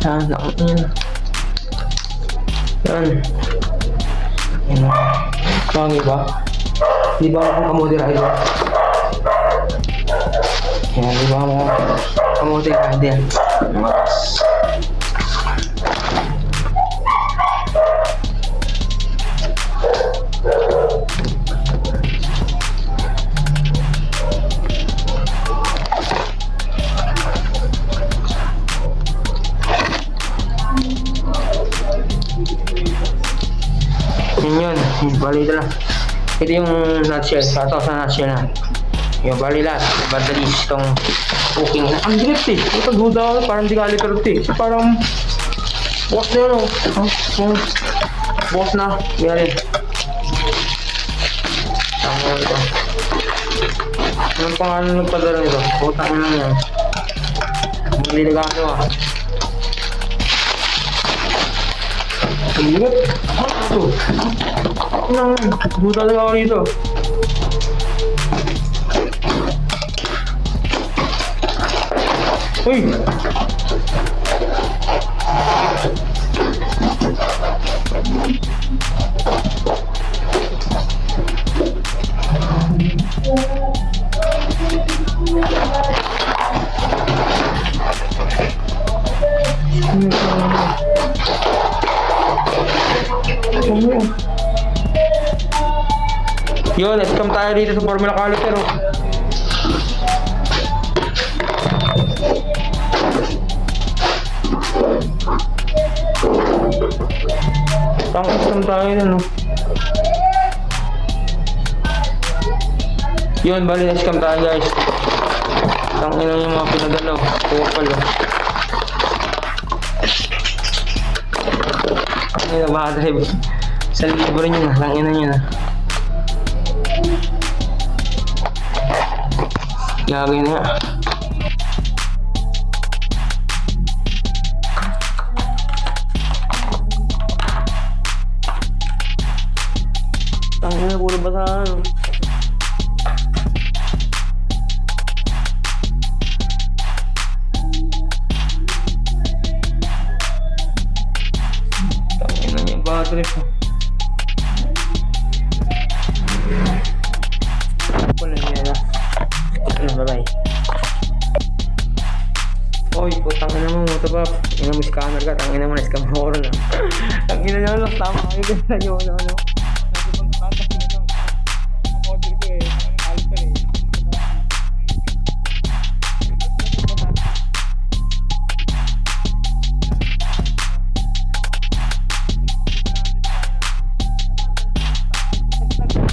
Yan, nakot yan. Yan. Yan. Bangi ba? Di ba ako kamote rider? Yan, di ba ako kamote rider? Yun Bali ito lang. Ito yung nutshell. Ito sa nutshell na. Yung bali lahat. Badalis itong cooking na. Ang direct eh. Ito duda ako. Parang di caliper ito eh. Parang boss na yun oh. Oh. Boss na. Yan Tama ito. Anong pangalan nagpadala nito? Putang na yan. Hindi nagano ah. Ano ito? Nang, buta talaga ako! Ano? Yun, scam tayo dito sa Formula Caliper. Oh. Pang scam tayo nun, oh. Yun, bali na scam tayo guys. Tang ina yung mga pinagalaw. Kupal oh. Ang ina ba drive? Sa libre nyo na, lang ina nyo na. Gagawin na. Tangin na, puro basahan. Tangin na yung battery ko. Wala niya na. Ano, bye-bye. Oy, putang ina mo, motobap. Ina mo scanner ka, tangina mo na scam mo na. Tangina niya lang, tama kayo sa inyo, ano,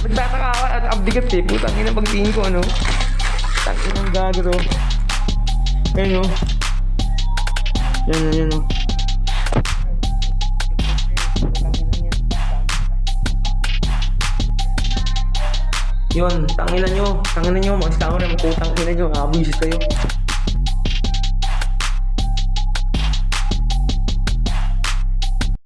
Nagtataka ako at abdigat eh. Putang ina pagtingin ko ano. Tangin ng gago to. Ayun o. Yan o, yan o. Yun, tanginan nyo. Tanginan nyo. Scammer na putang ina nyo. Abusis kayo.